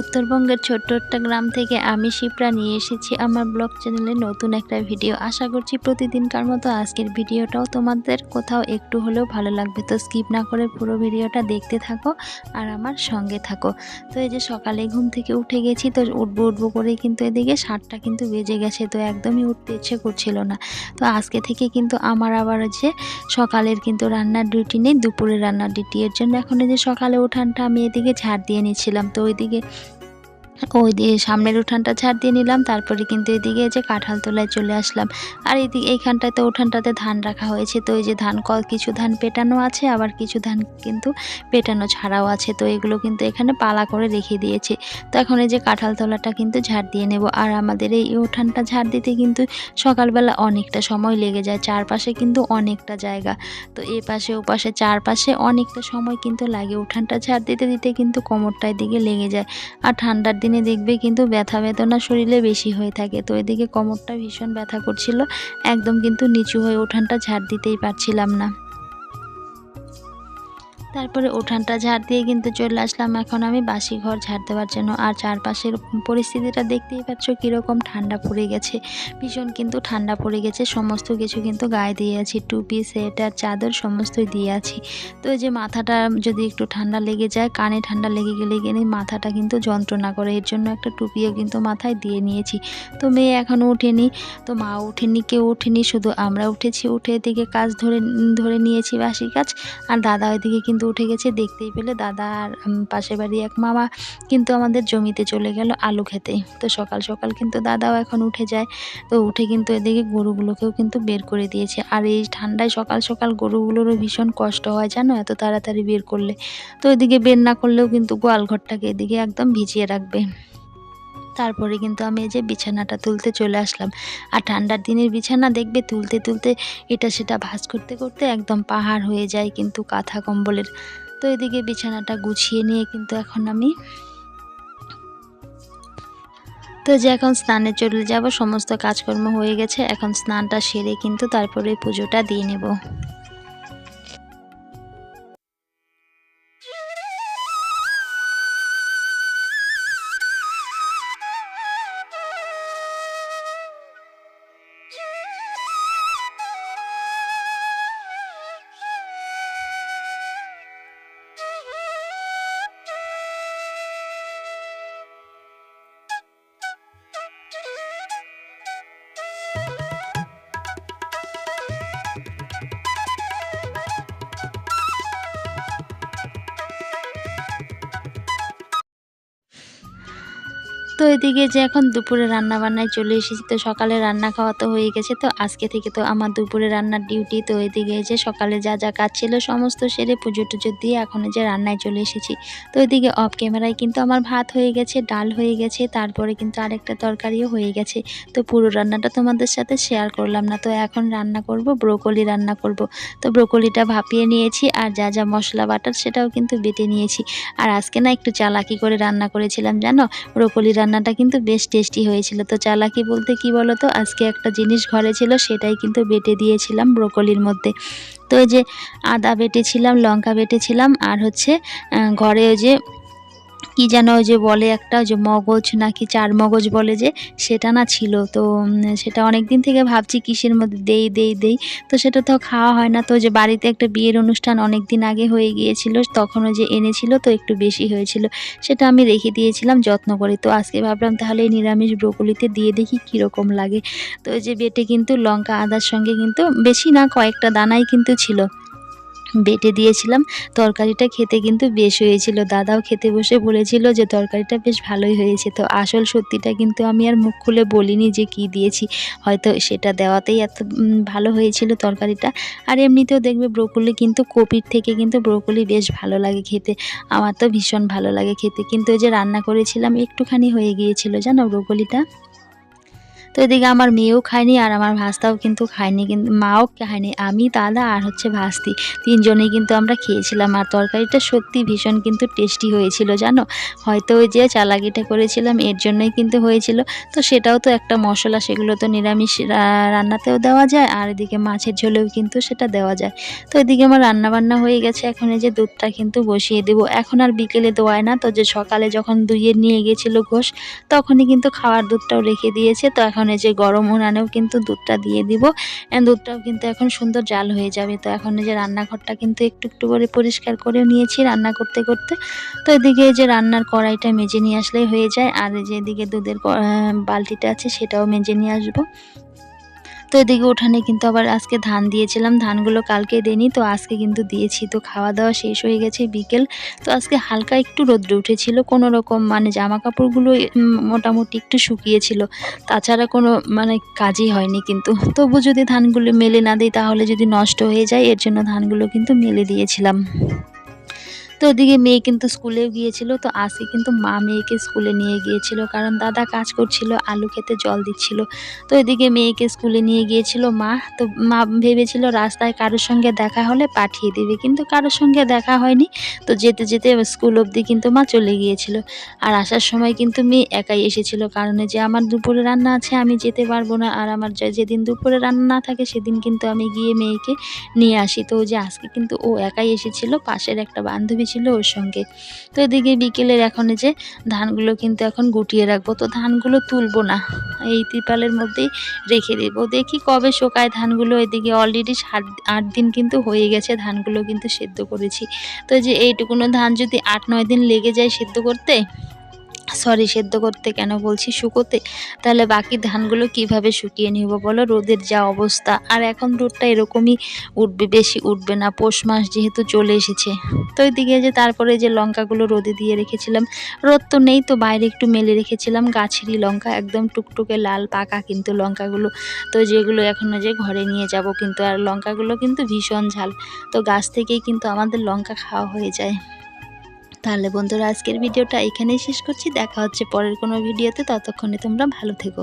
উত্তরবঙ্গের ছোট্ট একটা গ্রাম থেকে আমি শিপ্রা নিয়ে এসেছি আমার ব্লগ চ্যানেলে নতুন একটা ভিডিও। আশা করছি প্রতিদিনকার মতো আজকের ভিডিওটাও তোমাদের কোথাও একটু হলেও ভালো লাগবে। তো স্কিপ না করে পুরো ভিডিওটা দেখতে থাকো আর আমার সঙ্গে থাকো। তো এই যে সকালে ঘুম থেকে উঠে গেছি, তো উঠবো উঠবো করে কিন্তু এদিকে সাতটা কিন্তু বেজে গেছে, তো একদমই উঠতে ইচ্ছে করছিল না। তো আজকে থেকে কিন্তু আমার আবার যে সকালের কিন্তু রান্নার ডিউটি নেই দুপুরে রান্নার ডিউটি এর জন্য। এখন এই যে সকালে উঠানটা আমি এদিকে ঝাড় দিয়ে নিচ্ছিলাম, তো ওইদিকে ওই দিয়ে সামনের উঠানটা ছাড় দিয়ে নিলাম, তারপরে কিন্তু এদিকে যে কাঁঠাল তোলায় চলে আসলাম। আর এদিকে এইখানটায় তো উঠানটাতে ধান রাখা হয়েছে, তো এই যে ধান ক কিছু ধান পেটানো আছে, আবার কিছু ধান কিন্তু পেটানো ছাড়াও আছে, তো এগুলো কিন্তু এখানে পালা করে রেখে দিয়েছে। তো এখন এই যে কাঁঠাল তোলাটা কিন্তু ঝাড় দিয়ে নেব। আর আমাদের এই উঠানটা ঝাড় দিতে কিন্তু সকালবেলা অনেকটা সময় লেগে যায়, চারপাশে কিন্তু অনেকটা জায়গা। তো এ পাশে, ও পাশে, চারপাশে অনেকটা সময় কিন্তু লাগে উঠানটা ঝাড় দিতে দিতে কিন্তু কোমরটায় দিকে লেগে যায়। আর ঠান্ডার দিনে দেখবে কিন্তু ব্যথা বেদনা শরীরে বেশি হয়ে থাকে। তো এদিকে কোমরটা ভীষণ ব্যথা করছিল। একদম কিন্তু নিচু হয়ে উঠানটা ঝাড় দিতেই পারছিলাম না। তারপরে উঠানটা ঝাড় দিয়ে কিন্তু চলে আসলাম। এখন আমি বাসি ঘর ঝাড় দেওয়ার জন্য। আর চারপাশের পরিস্থিতিটা দেখতেই পাচ্ছ, কীরকম ঠান্ডা পড়ে গেছে। ভীষণ কিন্তু ঠান্ডা পড়ে গেছে। সমস্ত কিছু কিন্তু গায়ে দিয়ে আছি। টুপি, সোয়েটার, চাদর সমস্তই দিয়ে আছি। তো যে মাথাটা যদি একটু ঠান্ডা লেগে যায়, কানে ঠান্ডা লেগে গেলে গেলে মাথাটা কিন্তু যন্ত্রণা করে। এর জন্য একটা টুপিও কিন্তু মাথায় দিয়ে নিয়েছি। তো মেয়ে এখনও ওঠেনি। তো মা ওঠেনি, কেউ ওঠেনি। শুধু আমরা উঠেছি। উঠে এদিকে কাজ ধরে ধরে নিয়েছি বাসি কাজ। আর দাদা ওইদিকে কিন্তু উঠে গেছে, দেখতেই পেলে দাদা আর পাশের বাড়ি এক মামা কিন্তু আমাদের জমিতে চলে গেল আলু খেতে। তো সকাল সকাল কিন্তু দাদাও এখন উঠে যায়। তো উঠে কিন্তু এদিকে গরুগুলোকেও কিন্তু বের করে দিয়েছে। আর এই ঠান্ডায় সকাল সকাল গরুগুলোরও ভীষণ কষ্ট হয় জানো, এত তাড়াতাড়ি বের করলে। তো এদিকে বের না করলেও কিন্তু গোয়াল ঘরটাকে এদিকে একদম ভিজিয়ে রাখবে। তারপরে কিন্তু আমি এই যে বিছানাটা তুলতে চলে আসলাম। আর ঠান্ডার দিনের বিছানা দেখবে তুলতে তুলতে এটা সেটা ভাঁজ করতে করতে একদম পাহাড় হয়ে যায় কিন্তু কাঁথা কম্বলের। তো এদিকে বিছানাটা গুছিয়ে নিয়ে কিন্তু এখন আমি তো যে এখন স্নানে চলে যাব, সমস্ত কাজকর্ম হয়ে গেছে। এখন স্নানটা সেরে কিন্তু তারপরে পুজোটা দিয়ে নেব। তো এদিকে যে এখন দুপুরে রান্না বান্নায় চলে এসেছি, তো সকালে রান্না খাওয়া তো হয়ে গেছে, তো আজকে থেকে তো আমার দুপুরে রান্নার ডিউটি তো এদিকে যে সকালে যা যা কাজ ছিল সমস্ত সেরে পুজো টুজো দিয়ে এখন যে রান্নায় চলে এসেছি। তো এদিকে অফ ক্যামেরায় কিন্তু আমার ভাত হয়ে গেছে, ডাল হয়ে গেছে, তারপরে কিন্তু আরেকটা তরকারিও হয়ে গেছে। তো পুরো রান্নাটা তোমাদের সাথে শেয়ার করলাম না, তো এখন রান্না করব ব্রোকলি রান্না করব। তো ব্রোকলিটা ভাপিয়ে নিয়েছি, আর যা যা মশলা বাটার সেটাও কিন্তু বেটে নিয়েছি। আর আজকে না একটু চালাকি করে রান্না করেছিলাম, জানো? ব্রোকলি রান্নাটা কিন্তু বেশ টেস্টি হয়েছিল। তো চালাকি বলতে কি বলো তো আজকে একটা জিনিস ঘরে ছিল, সেটাই কিন্তু বেটে দিয়েছিলাম ব্রোকলির মধ্যে। তো যে আদা বেটেছিলাম, লঙ্কা বেটেছিলাম, আর হচ্ছে ঘরে ওই যে কি যেন ওই যে বলে একটা যে মগজ নাকি চার মগজ বলে যে, সেটা না ছিল। তো সেটা অনেক দিন থেকে ভাবছি কিসের মধ্যে দেই দেই দেই। তো সেটা তো খাওয়া হয় না। তো যে বাড়িতে একটা বিয়ের অনুষ্ঠান অনেক দিন আগে হয়ে গিয়েছিল, তখন ওই যে এনেছিল, তো একটু বেশি হয়েছিল। সেটা আমি রেখে দিয়েছিলাম, যত্ন করে। তো আজকে ভাবলাম তাহলে এই নিরামিষ ব্রোকলিতে দিয়ে দেখি কীরকম লাগে। তো ওই যে বেটে কিন্তু লঙ্কা আদার সঙ্গে কিন্তু, বেশি না কয়েকটা দানাই কিন্তু ছিল। বেটে দিয়েছিলাম। তরকারিটা খেতে কিন্তু বেশ হয়েছিল। দাদাও খেতে বসে বলেছিল যে, তরকারিটা বেশ ভালোই হয়েছে। তো আসল সত্যিটা কিন্তু আমি আর মুখ খুলে বলিনি যে, কি দিয়েছি? হয়তো সেটা দেওয়াতেই এত ভালো হয়েছিল তরকারিটা। আর এমনিতেও দেখবে ব্রোকলি কিন্তু কপির থেকে কিন্তু ব্রোকলি বেশ ভালো লাগে খেতে। আমার তো ভীষণ ভালো লাগে খেতে। কিন্তু ওই যে রান্না করেছিলাম, একটুখানি হয়ে গিয়েছিল, জানো ব্রোকলিটা? তো এদিকে আমার মেয়েও খায়নি আর আমার ভাস্তাও কিন্তু খায়নি কিন্তু মাও খায়নি, আমি, দাদা আর হচ্ছে ভাস্তি। তিনজনেই কিন্তু আমরা খেয়েছিলাম আর তরকারিটা সত্যি ভীষণ কিন্তু টেস্টি হয়েছিল, জানো? হয়তো ওই যে চালাকিটা করেছিলাম, এর জন্যই কিন্তু হয়েছিল। তো সেটাও তো একটা মশলা, সেগুলো তো নিরামিষ রান্নাতেও দেওয়া যায় আর এদিকে মাছের ঝোলেও কিন্তু সেটা দেওয়া যায়। তো এদিকে আমার রান্না বান্না হয়ে গেছে, এখন এই যে দুধটা কিন্তু বসিয়ে দেবো। এখন আর বিকেলে দোয়ায় না, তো যে সকালে যখন দুইয়ে নিয়ে গেছিল ঘোষ, তখনই কিন্তু খাওয়ার দুধটাও রেখে দিয়েছে। তো এখন এই যে গরম, উনানেও কিন্তু দুধটা দিয়ে দিব। দুধটাও কিন্তু এখন সুন্দর জাল হয়ে যাবে। তো এখন এই যে রান্নাঘরটা কিন্তু একটু একটু করে পরিষ্কার করে নিয়েছি রান্না করতে করতে। তো এদিকে যে রান্নার কড়াইটা মেজে নিয়ে আসলেই হয়ে যায়। আর যে এদিকে দুধের বালতিটা আছে সেটাও মেজে নিয়ে আসব। এদিকে উঠানে কিন্তু আবার আজকে ধান দিয়েছিলাম, ধানগুলো কালকে দেনি তো আজকে কিন্তু দিয়েছি। তো খাওয়া দাওয়া শেষ হয়ে গেছে বিকেল, তো আজকে হালকা একটু রোদ্র উঠেছিল, কোনো রকম মানে জামা কাপড়গুলো মোটামুটি একটু শুকিয়েছিল। তাছাড়া কোনো মানে কাজই হয়নি কিন্তু। তবু যদি ধানগুলো মেলে না দিই, তাহলে যদি নষ্ট হয়ে যায়, এর জন্য ধানগুলো কিন্তু মেলে দিয়েছিলাম। তো ওদিকে মেয়ে কিন্তু স্কুলেও গিয়েছিল, তো আজকে কিন্তু মা মেয়েকে স্কুলে নিয়ে গিয়েছিল, কারণ দাদা কাজ করছিল, আলু খেতে জল দিচ্ছিল। তো এদিকে মেয়েকে স্কুলে নিয়ে গিয়েছিল মা, তো মা ভেবেছিল রাস্তায় কারোর সঙ্গে দেখা হলে পাঠিয়ে দেবে, কিন্তু কারোর সঙ্গে দেখা হয়নি। তো যেতে যেতে স্কুল অবধি কিন্তু মা চলে গিয়েছিল। আর আসার সময় কিন্তু মেয়ে একাই এসেছিল, কারণে যে আমার দুপুরে রান্না আছে আমি যেতে পারব না, আর আমার যেদিন দুপুরে রান্না না থাকে সেদিন কিন্তু আমি গিয়ে মেয়েকে নিয়ে আসি। তো যে আজকে কিন্তু ও একাই এসেছিল, পাশের একটা বান্ধবী ছিল ওর সঙ্গে। তো এদিকে বিকেলের এখন যে ধানগুলো কিন্তু এখন গুটিয়ে রাখব। তো ধানগুলো তুলবো না, এই ত্রিপালের মধ্যেই রেখে দেবো। দেখি কবে শোকায় ধানগুলো, এদিকে অলরেডি সাত, আট দিন কিন্তু হয়ে গেছে ধানগুলো কিন্তু সেদ্ধ করেছি। তো যে এইটুকুনো ধান যদি আট, নয় দিন লেগে যায় সেদ্ধ করতে সরি, সেদ্ধ করতে কেন বলছি? শুকোতে। তাহলে বাকি ধানগুলো কীভাবে শুকিয়ে নিব বলো? রোদের যা অবস্থা। আর এখন রোদটা এরকমই উঠবে, বেশি উঠবে না। পৌষ মাস যেহেতু চলে এসেছে। তো ওইদিকে যে তারপরে যে লঙ্কাগুলো রোদে দিয়ে রেখেছিলাম, রোদ তো নেই তো, বাইরে একটু মেলে রেখেছিলাম। গাছেরই লঙ্কা, একদম টুকটুকে লাল, পাকা কিন্তু লঙ্কাগুলো। তো যেগুলো এখন যে ঘরে নিয়ে যাব কিন্তু, আর লঙ্কাগুলো কিন্তু ভীষণ ঝাল। তো গাছ থেকেই কিন্তু আমাদের লঙ্কা খাওয়া হয়ে যায়। তাহলে বন্ধুরা, আজকের ভিডিওটা এখানেই শেষ করছি। দেখা হচ্ছে পরের কোনো ভিডিওতে। ততক্ষণে তোমরা ভালো থেকো।